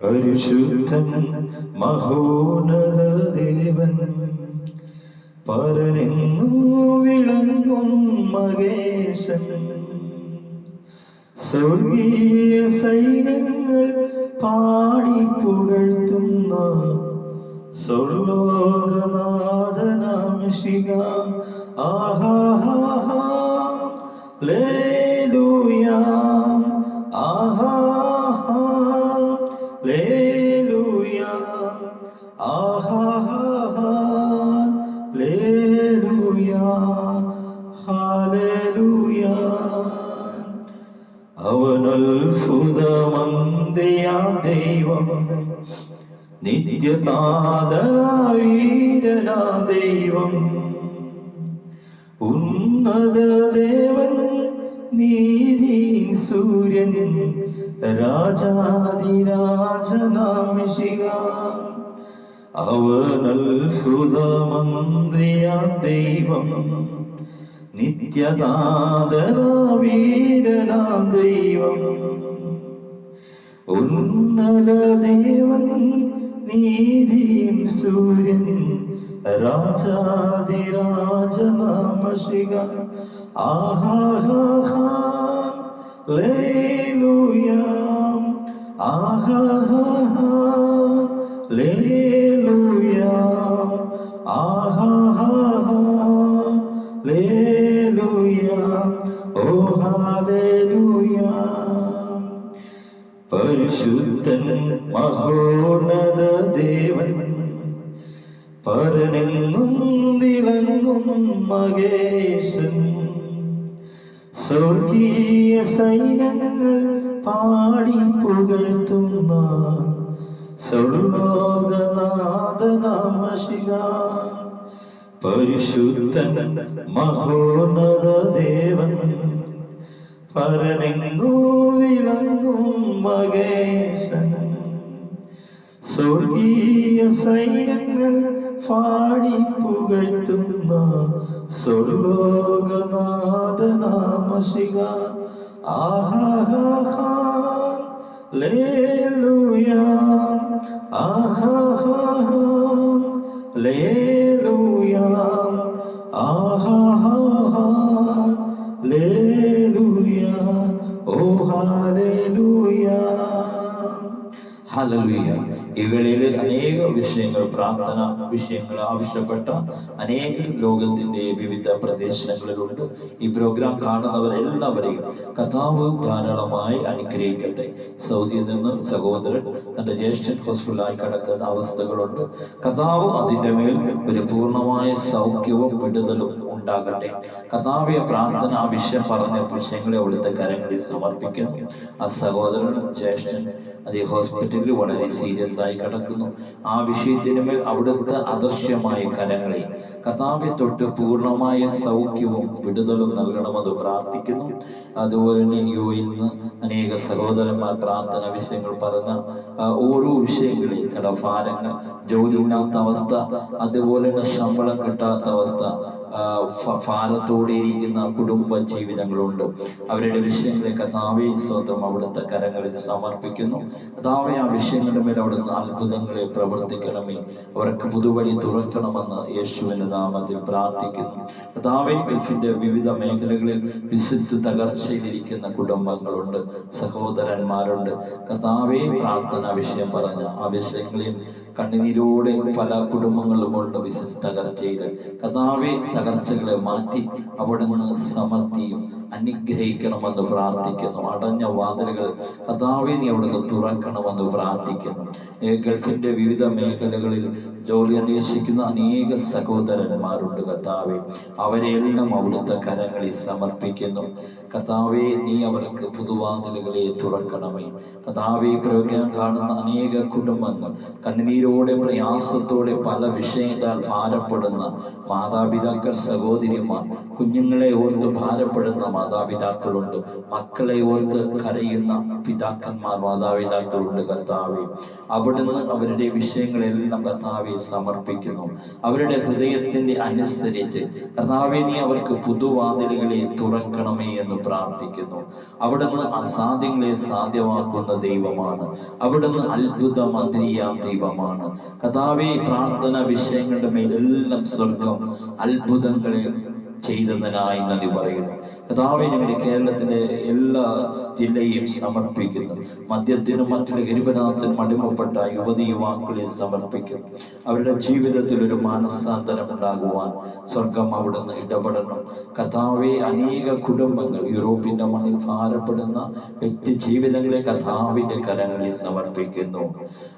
പരിശുദ്ധൻ മഹോന്നത ദേവൻ പരനെങ്ങു വിളങ്ങും മകേശൻ സ്വർഗീയ സൈന്യങ്ങൾ പാടി പുകഴ്ത്തുന്ന സ്വർലോകനാഥനാംശിക ആഹാ ലേലൂയ. ആഹാ ലേലൂയ ആഹാ ലേലൂയ ഹാലേലൂയ അവനത്ഭുതമന്ത്രിയാം ദൈവം. നിത്യതാതനാവീരനാ ദൈവം. ഉന്നത ദേവൻ നീതിൻ സൂര്യൻ. രാജാതിരാജനാമിഷിക അവനത്ഭുതമന്ത്രിയാ ദൈവം നിത്യതാതനാവീരനാ ദൈവം ഉന്നത ദേവൻ നീതിയും സൂര്യൻ രാജാതിരാജനാമശിക ആഹാഹാ ലേലൂയാം ആഹാഹാ ലേലൂയാം ആഹാഹാ ലേലൂയാം ഓ ഹാലേലൂയാ പരിശുദ്ധൻ മഹോന്നത ദേവൻ പരനെങ്ങും വിളങ്ങും മകേശൻ സ്വർഗീയ സൈന്യങ്ങൾ പാടി പുകഴ്ത്തുന്ന സ്വർലോകനാഥനാമശിക പരിശുദ്ധൻ മഹോന്നത ദേവൻ പരനെങ്ങോ വിളങ്ങും മകേശൻ സ്വർഗീയ സൈന്യങ്ങൾ പാടി പുകഴ്ത്തുന്ന സ്വർലോകനാഥനാമശിക. ആഹാഹാ ലേലൂയ. ആഹാഹാ ലേലൂയ. ആഹാഹാ ലേലൂയ. ഓ ഹാലേലൂയ. ഹല്ലേലൂയ ഈ വേളയിൽ അനേക വിഷയങ്ങൾ പ്രാർത്ഥന വിഷയങ്ങൾ ആവശ്യപ്പെട്ട അനേക ലോകത്തിന്റെ വിവിധ പ്രദേശങ്ങളിലുണ്ട്. ഈ പ്രോഗ്രാം കാണുന്നവർ എല്ലാവരെയും കഥാവ് ധാരാളമായി അനുഗ്രഹിക്കട്ടെ. സൗദിയിൽ നിന്ന് സഹോദരൻ തന്റെ ജ്യേഷ്ഠൻ ഹോസ്പിറ്റലായി കിടക്കുന്ന അവസ്ഥകളുണ്ട്. കഥാവ് അതിന്റെ മേൽ ഒരു പൂർണമായ സൗഖ്യവും വിടുതലും ഉണ്ടാകട്ടെ. കർത്താവിയ പ്രാർത്ഥന ആ വിഷയം പറഞ്ഞ വിഷയങ്ങളെ അവിടുത്തെ കരങ്ങളിൽ സമർപ്പിക്കുന്നു. ആ സഹോദരൻ ജ്യേഷ്ഠൻ അത് ഹോസ്പിറ്റലിൽ വളരെ സീരിയസ് ആയി കിടക്കുന്നു. ആ വിഷയത്തിന് മേൽ അവിടുത്തെ അദൃശ്യമായ കരങ്ങളെ കർത്താവെ തൊട്ട് പൂർണമായ സൗഖ്യവും വിടുതലും നൽകണമെന്ന് പ്രാർത്ഥിക്കുന്നു. അതുപോലെ തന്നെ യു എയിൽ നിന്ന് അനേക സഹോദരന്മാർ പ്രാർത്ഥന വിഷയങ്ങൾ പറഞ്ഞ ഓരോ വിഷയങ്ങളിൽ കടഭാരങ്ങൾ ജോലിയില്ലാത്ത അവസ്ഥ അതുപോലെ തന്നെ ശമ്പളം കിട്ടാത്ത അവസ്ഥ ഭാരത്തോടെ ഇരിക്കുന്ന കുടുംബ ജീവിതങ്ങളുണ്ട്. അവരുടെ വിഷയങ്ങളെ കഥാവേ സ്വന്തം അവിടുത്തെ കരങ്ങളിൽ സമർപ്പിക്കുന്നു. കഥാവെ ആ വിഷയങ്ങളുടെ മേൽ അവിടുന്ന് അത്ഭുതങ്ങളെ പ്രവർത്തിക്കണമേ. അവർക്ക് പുതുവഴി തുറക്കണമെന്ന് യേശുവിന്റെ നാമത്തിൽ പ്രാർത്ഥിക്കുന്നു. കഥാവെ ഗൾഫിന്റെ വിവിധ മേഖലകളിൽ വിശുദ്ധ തകർച്ചയിലിരിക്കുന്ന കുടുംബങ്ങളുണ്ട്. സഹോദരന്മാരുണ്ട്. കഥാവെ പ്രാർത്ഥന വിഷയം പറഞ്ഞ ആ വിഷയങ്ങളിൽ കണ്ണുനീരോടെ പല കുടുംബങ്ങളുമുണ്ട് വിശുദ്ധ തകർച്ചയിൽ. കഥാവെ തകർച്ചകളെ മാറ്റി അവിടുന്ന് സമർത്ഥിയും അനുഗ്രഹിക്കണമെന്ന് പ്രാർത്ഥിക്കുന്നു. അടഞ്ഞ വാതിലുകൾ കഥാവെ നീ അവിടുന്ന് തുറക്കണമെന്ന് പ്രാർത്ഥിക്കുന്നു. ഗൾഫിന്റെ വിവിധ മേഖലകളിൽ ജോലി അന്വേഷിക്കുന്ന അനേക സഹോദരന്മാരുണ്ട് കർത്താവെ. അവരെല്ലാം അവിടുത്തെ കരങ്ങളിൽ സമർപ്പിക്കുന്നു. കർത്താവെ നീ അവർക്ക് പുതുവാതിലുകളെ തുറക്കണമേ. കർത്താവെ പ്രയോഗിക്കാൻ കാണുന്ന അനേക കുടുംബങ്ങൾ കണ്ണുനീരോടെ പ്രയാസത്തോടെ പല വിഷയത്താൽ ഭാരപ്പെടുന്ന മാതാപിതാക്കൾ സഹോദരിമാർ കുഞ്ഞുങ്ങളെ ഓർത്ത് ഭാരപ്പെടുന്ന മാതാപിതാക്കളുണ്ട്. മക്കളെ ഓർത്ത് കരയുന്ന പിതാക്കന്മാർ മാതാപിതാക്കളുണ്ട് കർത്താവെ. അവിടുന്ന് അവരുടെ വിഷയങ്ങളെല്ലാം കർത്താവെ സമർപ്പിക്കുന്നു. അവരുടെ ഹൃദയത്തിന്റെ അനുസരിച്ച് കർത്താവെ നീ അവർക്ക് പുതുവാതിലുകളെ തുറക്കണമേ എന്ന് പ്രാർത്ഥിക്കുന്നു. അവിടുന്ന് അസാധ്യങ്ങളെ സാധ്യമാക്കുന്ന ദൈവമാണ്. അവിടുന്ന് അത്ഭുത മന്ത്രിയാം ദൈവമാണ്. കർത്താവെ പ്രാർത്ഥന വിഷയങ്ങളുടെ മേലെല്ലാം സ്വർഗം അത്ഭുതങ്ങളെ ചെയ്തതിനായി നന്ദി പറയുന്നു. കഥാവെ ഞങ്ങളുടെ കേരളത്തിലെ എല്ലാ ജില്ലയും സമർപ്പിക്കുന്നു. മദ്യത്തിനും മറ്റു ഗരിപനാഥത്തിനും അടിമപ്പെട്ട യുവതി യുവാക്കളെ സമർപ്പിക്കുന്നു. അവരുടെ ജീവിതത്തിൽ ഒരു മാനസാന്തരം ഉണ്ടാകുവാൻ സ്വർഗം അവിടുന്ന് ഇടപെടണം. കഥാവെ അനേക കുടുംബങ്ങൾ യൂറോപ്പിന്റെ മണ്ണിൽ ഭാരപ്പെടുന്ന വ്യക്തി ജീവിതങ്ങളെ കഥാവിന്റെ കരങ്ങളിൽ സമർപ്പിക്കുന്നു.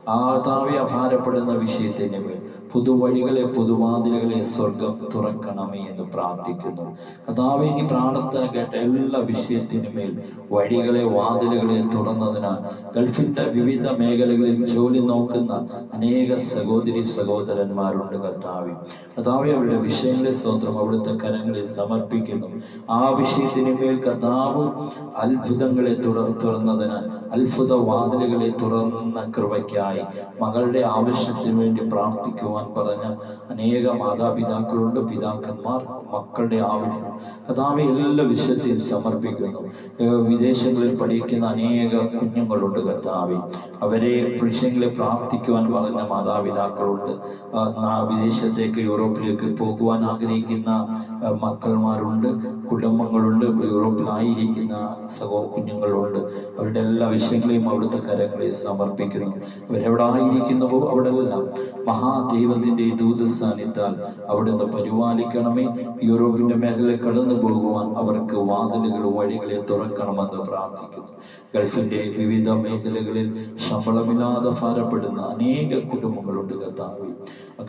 ആ കഥാവെ അഭാരപ്പെടുന്ന വിഷയത്തിന് മേൽ പുതുവഴികളെ പുതുവാതിലുകളെ സ്വർഗം തുറക്കണമേ എന്ന് പ്രാർത്ഥിക്കുന്നു. കഥാവെ നീ പ്രാർത്ഥന കേട്ട എല്ലാ വിഷയത്തിനുമേൽ വഴികളെ വാതിലുകളെ തുറന്നതിനാൽ ഗൾഫിന്റെ വിവിധ മേഖലകളിൽ ജോലി നോക്കുന്ന അനേക സഹോദരി സഹോദരന്മാരുണ്ട് കർത്താവെ. കർത്താവെ അവരുടെ വിഷയങ്ങളെ സ്വന്തം അവിടുത്തെ കരങ്ങളിൽ സമർപ്പിക്കുന്നു. ആ വിഷയത്തിന് മേൽ കർത്താവ് അത്ഭുതങ്ങളെ തുറ തുറന്നതിനാൽ അത്ഭുത വാതിലുകളെ തുറന്ന കൃപയ്ക്കായി മകളുടെ ആവശ്യത്തിന് വേണ്ടി പ്രാർത്ഥിക്കുവാൻ പറഞ്ഞ അനേക മാതാപിതാക്കളുണ്ട് പിതാക്കന്മാർ. മക്കളുടെ ആവശ്യം. കഥാമി എല്ലാ വിഷയത്തെയും സമർപ്പിക്കുന്നു. വിദേശങ്ങളിൽ പഠിക്കുന്ന അനേക കുഞ്ഞുങ്ങളുണ്ട് കർത്താവി. അവരെ പുരുഷങ്ങളെ പ്രാർത്ഥിക്കുവാൻ പറഞ്ഞ മാതാപിതാക്കളുണ്ട്. വിദേശത്തേക്ക് യൂറോപ്പിലേക്ക് പോകുവാൻ ആഗ്രഹിക്കുന്ന മക്കൾമാരുണ്ട് കുടുംബങ്ങളുണ്ട് യൂറോപ്പിലായിരിക്കുന്ന സഹോ കുഞ്ഞുങ്ങളുണ്ട്. അവരുടെ എല്ലാ വിഷയങ്ങളെയും അവിടുത്തെ കരങ്ങളിൽ സമർപ്പിക്കുന്നു. അവരെവിടെ ആയിരിക്കുന്നുവോ അവിടെ എല്ലാം മഹാദൈവത്തിന്റെ ദൂത സാന്നിധ്യാൽ അവിടുന്ന് പരിപാലിക്കണമേ. യൂറോപ്പിന്റെ മേഖലയിൽ കടന്നു പോകുവാൻ അവർക്ക് വാതിലുകളും വഴികളെ തുറക്കണമെന്ന് പ്രാർത്ഥിക്കുന്നു. ഗൾഫിന്റെ വിവിധ മേഖലകളിൽ ശമ്പളമില്ലാതെ ഭാരപ്പെടുന്ന അനേക കുടുംബങ്ങളുണ്ട് കർത്താവ്.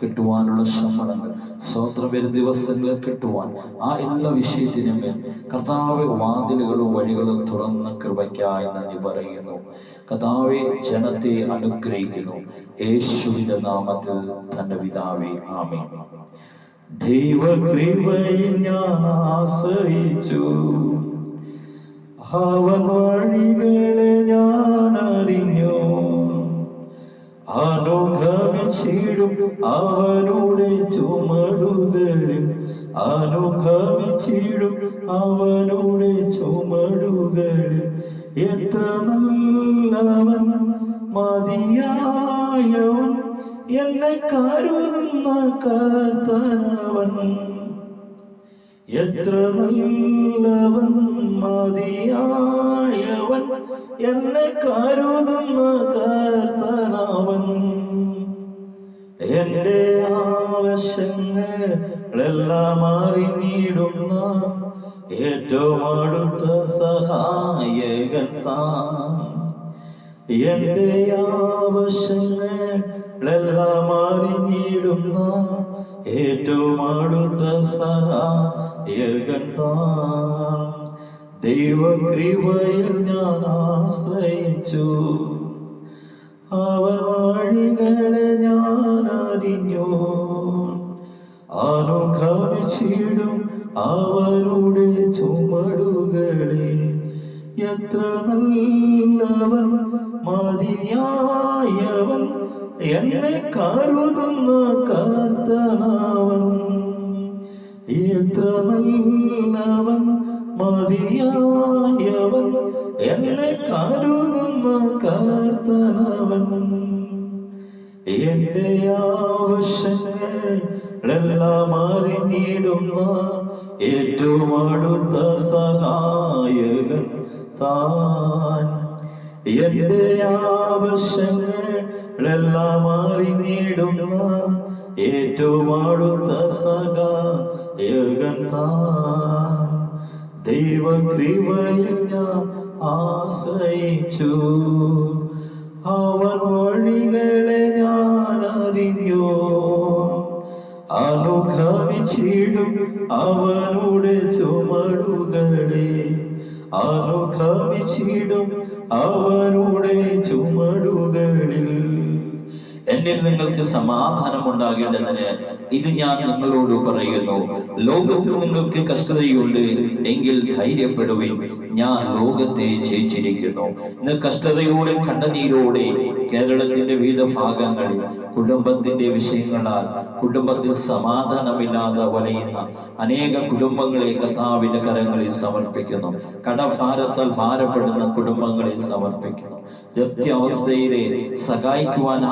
കിട്ടുവാനുള്ള ശമ്പളങ്ങൾ സ്വോത്രം വരും ദിവസങ്ങളിൽ കിട്ടുവാൻ ആ എല്ലാ വിഷയത്തിനും മേൽ കർത്താവ് വാതിലുകളും വഴികളും തുറന്ന കൃപയ്ക്കായി നന്ദി പറയുന്നു. കർത്താവെ ജനത്തെ അനുഗ്രഹിക്കുന്നു. യേശുവിന്റെ നാമത്തിൽ തന്റെ പിതാവേ ആമേ ദൈവകൃപയിൽ ഞാൻ ആശ്രയിച്ചു. അവൻ ഞാൻ അറിഞ്ഞു. അനുഗമിച്ചിടും അവനുടെ ചുമടുകളിൽ. അനുഗമിച്ചിടും അവനുടെ ചുമടുകളിൽ. എത്ര നല്ലവൻ മതിയായവൻ എന്നെ കരുതുന്ന കർത്തനവൻ. എത്ര നല്ലവൻ മതിയായവൻ. എന്നെ കരുതുന്ന കർത്തനവൻ. എന്റെ ആവശ്യങ്ങളെല്ലാം അറിഞ്ഞിടുന്ന ഏറ്റവും അടുത്ത സഹായകൻ താൻ. എന്റെ ആവശ്യങ്ങളെല്ലാം അറിഞ്ഞിടുന്ന ഏറ്റവും അടുത്ത സഹായകൻ ഞാൻ ആശ്രയിച്ചു. വഴികളെ ഞാൻ അറിഞ്ഞു. അവരുടെ ചുമടുകളെ എത്ര നല്ലവൻ മതിയായവൻ എന്നെ കരുതുന്ന കർത്തനാവൻ. എത്ര നല്ലവൻ മതിയായവൻ. എന്നെ കരുതുന്ന കർത്തനവൻ. എന്റെ ആവശ്യങ്ങളെല്ലാം അറിഞ്ഞിടുന്ന ഏറ്റവും അടുത്ത സഹായകൻ താൻ. എന്റെ ആവശ്യങ്ങളെല്ലാം അറിഞ്ഞിടുന്ന ഏറ്റവും അടുത്ത സഹായകൻ താൻ. ദൈവകൃപയിൽ ഞാൻ ആശ്രയിച്ചു. അവൻ വഴികളെ ഞാൻ അറിഞ്ഞു. അനുഗമിച്ചിടും അവനുടെ ചുമടുകളെ. അനുഗമിച്ചിടും അവനുടെ ചുമടുകളിൽ. എന്നിൽ നിങ്ങൾക്ക് സമാധാനം ഉണ്ടാകേണ്ടതിന് ഇത് ഞാൻ നിങ്ങളോട് പറയുന്നു. ലോകത്തിൽ നിങ്ങൾക്ക് കഷ്ടതയുണ്ട് എങ്കിൽ ധൈര്യപ്പെടുവിൻ. ഞാൻ ലോകത്തെ ജയിച്ചിരിക്കുന്നു. ഇന്ന് കഷ്ടതയോടെ കണ്ണനീരോടെ കേരളത്തിന്റെ വിവിധ ഭാഗങ്ങളിൽ കുടുംബത്തിന്റെ വിഷയങ്ങളാൽ കുടുംബത്തിൽ സമാധാനമില്ലാതെ വലയുന്ന അനേക കുടുംബങ്ങളെ കർത്താവിന്റെ കരങ്ങളിൽ സമർപ്പിക്കുന്നു. കടഭാരത്താൽ ഭാരപ്പെടുന്ന കുടുംബങ്ങളെ സമർപ്പിക്കുന്നു. ജപ്തിയവസ്ഥയിലെ സഹായിക്കുവാൻ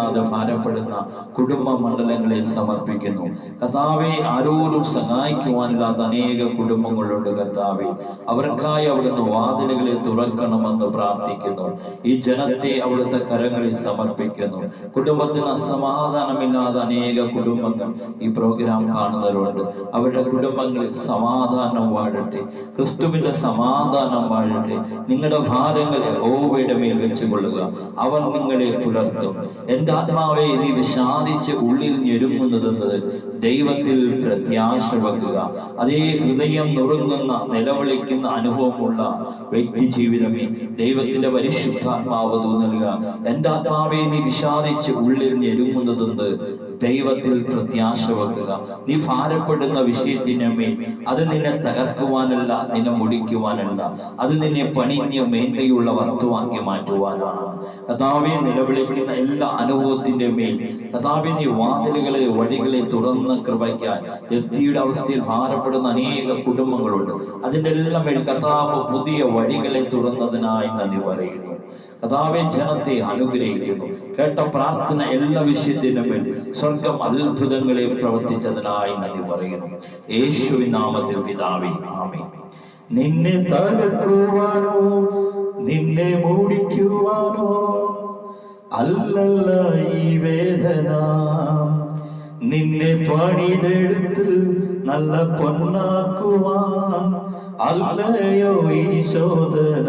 ആരുമില്ലാതെ ഭാരപ്പെടുന്ന കുടുംബ മണ്ഡലങ്ങളെ സമർപ്പിക്കുന്നു. കർത്താവെ ആരോരും സഹായിക്കുവാനില്ലാത്ത അനേക കുടുംബങ്ങളുണ്ട് കർത്താവെ. അവർക്കായി അവിടുന്ന് വാതിലുകളെ തുറക്കണമെന്ന് പ്രാർത്ഥിക്കുന്നു. ഈ ജനത്തെ അവിടുത്തെ കരങ്ങളിൽ സമർപ്പിക്കുന്നു. കുടുംബത്തിന് അസമാധാനമില്ലാതെ അനേക കുടുംബങ്ങൾ ഈ പ്രോഗ്രാം കാണുന്നവരുണ്ട്. അവരുടെ കുടുംബങ്ങളിൽ സമാധാനം വാഴട്ടെ. ക്രിസ്തുവിന്റെ സമാധാനം വാഴട്ടെ. നിങ്ങളുടെ ഭാരങ്ങളെ ഓവയുടെ മേൽ വെച്ചുകൊള്ളുക. അവൻ നിങ്ങളെ പുലർത്തും. എന്റെ ആത്മാവെ നീ വിഷാദിച്ച് ഉള്ളിൽ ഞെരുങ്ങുന്നതെന്നത് ദൈവത്തിൽ പ്രത്യാശ വെക്കുക അതേ ഹൃദയം നുറുങ്ങുന്ന നിലവിളിക്കുന്ന അനുഭവമുള്ള വ്യക്തി ജീവിതമേ ദൈവത്തിന്റെ പരിശുദ്ധാത്മാവ് തോന്നുക എന്റെ ആത്മാവെ നീ വിഷാദിച്ച് ഉള്ളിൽ ഞെരുങ്ങുന്നതെന്ത്? ദൈവത്തിൽ പ്രത്യാശ വെക്കുക നീ ഭാരപ്പെടുന്ന വിഷയത്തിനുമേ അത് നിന്നെ തകർക്കുവാനല്ല നിന്നെ മുടിക്കുവാനല്ല. അത് നിന്നെ പണിഞ്ഞ് മേന്മയുള്ള വസ്തുവാക്കി മാറ്റുവാനാണ്. കഥാവെ നിലവിളിക്കുന്ന എല്ലാ അനുഭവത്തിന്റെ മേൽ കഥാവെ നീ വാതിലുകളെ വഴികളെ തുറന്ന് കൃപയ്ക്കാൻ വ്യക്തിയുടെ അവസ്ഥയിൽ ഭാരപ്പെടുന്ന അനേക കുടുംബങ്ങളുണ്ട്. അതിന്റെ എല്ലാം മേൽ കഥാപ് പുതിയ വഴികളെ തുറന്നതിനായി നന്ദി പറയുന്നു. കഥാവെ ജനത്തെ അനുഗ്രഹിക്കുന്നു. കേട്ട പ്രാർത്ഥന എല്ലാ വിഷയത്തിനും മേൽ സ്വർഗം അത്ഭുതങ്ങളെ പ്രവർത്തിച്ചതിനായി നന്ദി പറയുന്നു. യേശുവിൻ നാമത്തിൽ പിതാവേ ആമേ നിന്നെ തകർക്കുവാനോ നിന്നെ മൂടിക്കുവാനോ അല്ലല്ല ഈ വേദന. നിന്നെ പണിതെടുത്ത് നല്ല പൊന്നാക്കുവാൻ അല്ലയോ ഈ ശോധന.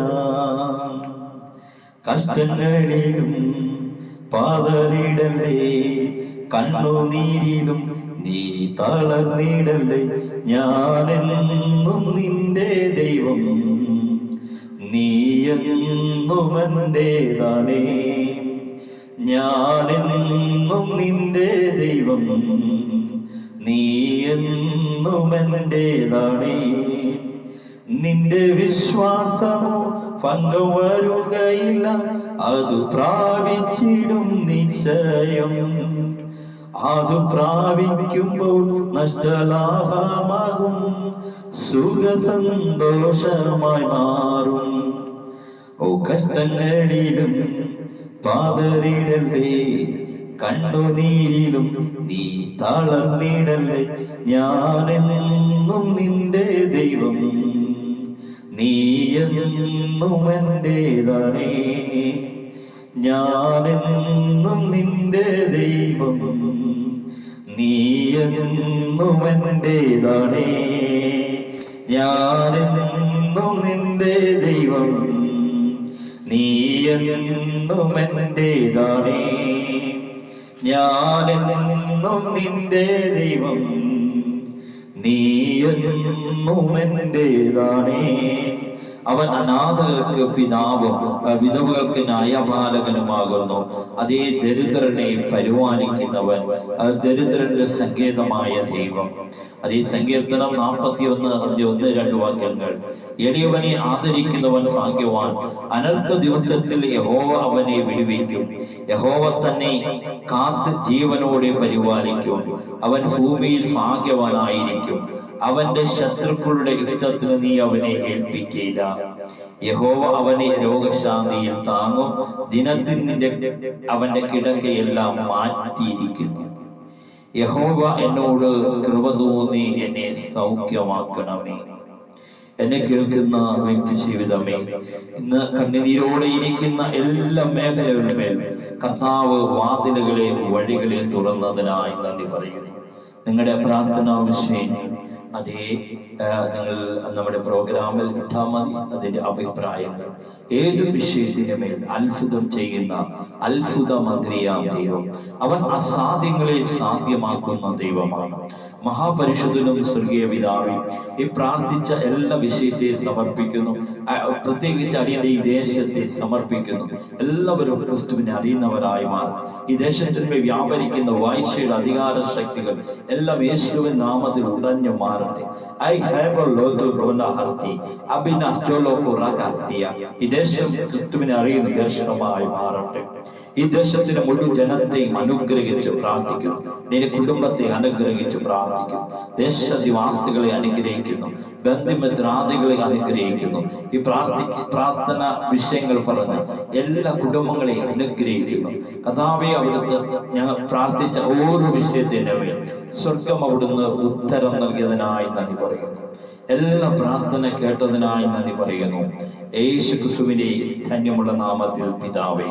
കഷ്ടങ്ങളിലും പാതറിടല്ലേ കണ്ണുനീരിലും നീ തളർന്നിടല്ലേ. ഞാനെന്നും നിന്റെ ദൈവം നീ എന്നും എന്റേതാണേ. ഞാനെന്നും നിന്റെ ദൈവം നീ എന്നും എന്റേതാണേ. നിന്റെ വിശ്വാസമോ ഭംഗം വരുകയില്ല അത് പ്രാപിച്ചിടും നിശ്ചയം. അത് പ്രാപിക്കുമ്പോൾ നഷ്ടലാഭമാകും സുഖസന്തോഷമായി മാറും. ഓ കഷ്ടങ്ങളിലും പാതറിടല്ലേ കണ്ണുനീരിലും നീ തളർന്നിടല്ലേ ഞാനെന്നും നിന്റെ ദൈവം നീ എന്നും എന്റേതാണേ ഞാനെന്നും നിന്റെ ദൈവം നീയെന്നും എന്റെതാണേ ഞാനെന്നും നിന്റെ ദൈവം നീയെന്നും എന്റെതാണേ ഞാനെന്നും നിന്റെ ദൈവം നീയെന്നും എന്റെതാണേ അവൻ അനാഥകൾക്ക് പിതാവും വിധവകൾക്ക് ന്യായപാലകനുമാകുന്നു അതേ ദരിദ്രനെ പരിപാലിക്കുന്നവൻ ദരിദ്രന്റെ സങ്കേതമായ ദൈവം. അതേ സങ്കീർത്തനം നാൽപ്പത്തി ഒന്ന് അതിന്റെ ഒന്ന് രണ്ട് വാക്യങ്ങൾ. എളിയവനെ ആദരിക്കുന്നവൻ ഭാഗ്യവാൻ. അനർത്ഥ ദിവസത്തിൽ യഹോവ അവനെ വിടുവിക്കും. യഹോവ തന്നെ കാത്ത് ജീവനോടെ പരിപാലിക്കും. അവൻ ഭൂമിയിൽ ഭാഗ്യവാനായിരിക്കും. അവന്റെ ശത്രുക്കളുടെ ഇഷ്ടത്തിന് നീ അവനെ ഏൽപ്പിക്കയില്ല. യഹോവ അവനെ രോഗശാന്തിയിൽ താങ്ങും. ദിനത്തിൽ നിന്റെ അവന്റെ കിടക്കയെല്ലാം മാറ്റിയിരിക്കുന്നു. യഹോവ എന്നോട് കൃപ തോന്നി എന്നെ സൗഖ്യമാക്കണമേ. എന്നെ കേൾക്കുന്ന വ്യക്തി ജീവിതമേ ഇന്ന് കണ്ണുനീരോടെ ഇരിക്കുന്ന എല്ലാ മേഖലകളുമേൽ കർത്താവ് വാതിലുകളെ വഴികളെ തുറന്നതിനായി നന്ദി പറയുന്നു. നിങ്ങളുടെ പ്രാർത്ഥനാ വിഷയങ്ങൾ അതേ നിങ്ങൾ നമ്മുടെ പ്രോഗ്രാമിൽ ഇട്ടാൽ മതി. അതിന്റെ അഭിപ്രായങ്ങൾ. ഏത് വിഷയത്തിന് മേൽ അത്ഭുതം ചെയ്യുന്ന അത്ഭുത മന്ത്രിയാം ദൈവം. അവൻ അസാധ്യങ്ങളെ സാധ്യമാക്കുന്ന ദൈവമാണ്. മഹാപരിഷുദ്ധനും സ്വർഗീയ പിതാവേ ഈ പ്രാർത്ഥിച്ച എല്ലാ വിഷയത്തെ സമർപ്പിക്കുന്നു. പ്രത്യേകിച്ച് അടിയന്റെ ഈ ദേശത്തെ സമർപ്പിക്കുന്നു. എല്ലാവരും ക്രിസ്തുവിനെ അറിയുന്നവരായി മാറും. ഈ ദേശത്തിന്മേൽ വ്യാപരിക്കുന്ന വായിച്ചയുടെ അധികാര ശക്തികൾ എല്ലാം യേശുവിൻ നാമത്തിൽ ഉടഞ്ഞു മാറട്ടെ. ഐ ഹാവ് ഹസ്തി അഭിന ഈ ദേശം ക്രിസ്തുവിനെ അറിയുന്ന ദേശമായി മാറട്ടെ. ഈ ദേശത്തിന് മുഴുവൻ ജനത്തെയും അനുഗ്രഹിച്ച് പ്രാർത്ഥിക്കുന്നു. നിന്റെ കുടുംബത്തെ അനുഗ്രഹിച്ച് പ്രാർത്ഥിക്കുന്നു. ദേശനിവാസികളെ അനുഗ്രഹിക്കുന്നു. ബന്ധുമിത്രാദികളെ അനുഗ്രഹിക്കുന്നു. ഈ പ്രാർത്ഥിക്ക പ്രാർത്ഥന വിഷയങ്ങൾ പറഞ്ഞ് എല്ലാ കുടുംബങ്ങളെയും അനുഗ്രഹിക്കുന്നു. കഥാവെ അവിടുത്തെ ഞങ്ങൾ പ്രാർത്ഥിച്ച ഓരോ വിഷയത്തിന്റെ മേൽ സ്വർഗം അവിടുന്ന് ഉത്തരം നൽകിയതിനായി നന്ദി പറയുന്നു. എല്ലാ പ്രാർത്ഥന കേട്ടതിനായി നന്ദി പറയുന്നു. യേശു ക്രിസ്തുവിന്റെ ധന്യമുള്ള നാമത്തിൽ പിതാവേ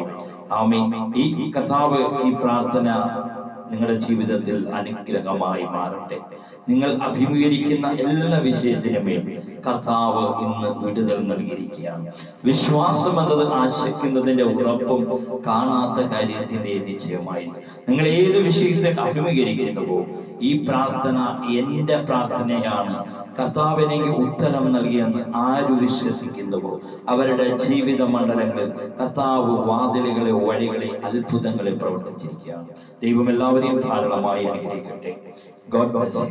ആമീൻ. ഈ കർത്താവ് ഈ പ്രാർത്ഥന നിങ്ങളുടെ ജീവിതത്തിൽ അനുഗ്രഹമായി മാറട്ടെ. നിങ്ങൾ അഭിമുഖീകരിക്കുന്ന എല്ലാ വിഷയത്തിനും മേൽ കർത്താവ് ഇന്ന് വിടുതൽ നൽകിയിരിക്കുകയാണ്. വിശ്വാസം എന്നത് ആശിക്കുന്നതിന്റെ ഉറപ്പും കാണാത്ത കാര്യത്തിന്റെ നിശ്ചയമായി നിങ്ങൾ ഏത് വിഷയത്തെ അഭിമുഖീകരിക്കുന്നുവോ ഈ പ്രാർത്ഥന എന്റെ പ്രാർത്ഥനയാണ്. കർത്താവിനെങ്കിൽ ഉത്തരം നൽകിയെന്ന് ആര് വിശ്വസിക്കുന്നുവോ അവരുടെ ജീവിത മണ്ഡലങ്ങളിൽ കർത്താവ് വാതിലുകളെ വഴികളെ അത്ഭുതങ്ങളെ പ്രവർത്തിച്ചിരിക്കുകയാണ്. ദൈവം എല്ലാവരെയും ധാരാളമായി അനുഗ്രഹിക്കട്ടെ ഗോഡ് ബ്ലസ്